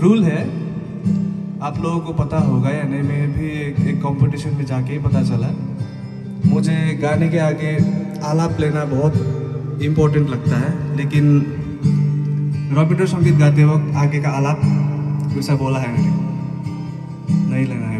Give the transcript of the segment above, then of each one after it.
Rule है। आप लोगों को पता होगा या नहीं मैं भी एक, एक कंपटीशन में जाके ही पता चला। मुझे गाने के आगे आलाप लेना बहुत इम्पोर्टेंट लगता है लेकिन रविंद्र संगीत गाते वक्त आगे का आलाप वैसा बोला है मैंने। नहीं लेना है।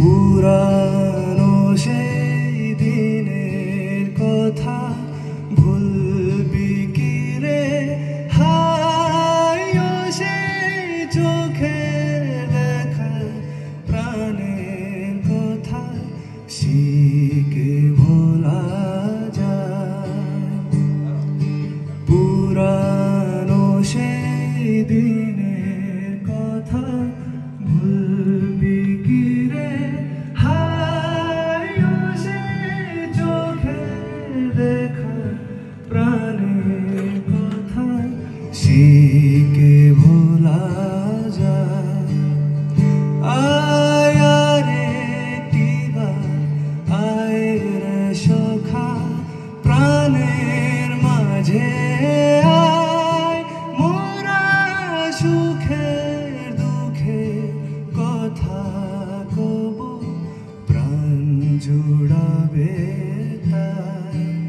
পুরানো সেই দিনের কথা ভুলবি কি রে? হায় সেই চোখের দেখা, প্রাণের কথা শিখে ভোলা যায়। পুরানো সেই দিনের প্রাণের মাঝে আয়। মোরা সুখের দুঃখে কথা কব প্রাণ জুড়াবে তাই।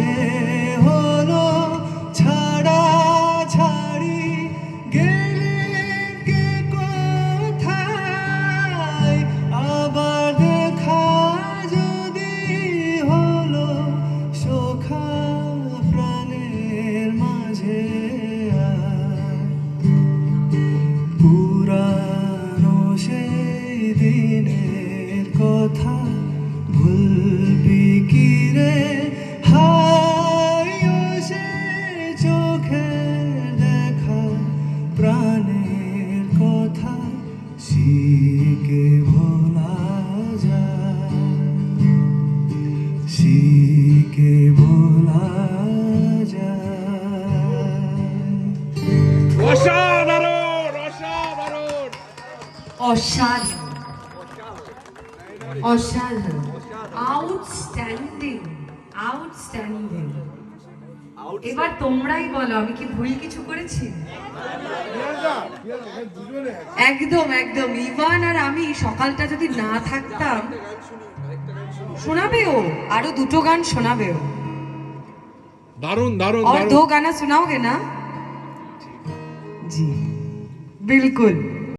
মাঝে অসাধারণ অসাধারণ। অসাধারণ অসাধারণ। আউটস্ট্যান্ডিং আউটস্ট্যান্ডিং এবার তোমরাই বলো আমি কি ভুল কিছু করেছি একদম একদম ইভান আর আমি সকালটা যদি না থাকতাম শোনাবে ও আরো দুটো গান শোনাবে ও দারুণ দারুণ और দারুণ दो गाना सुनाओगे ना जी बिल्कुल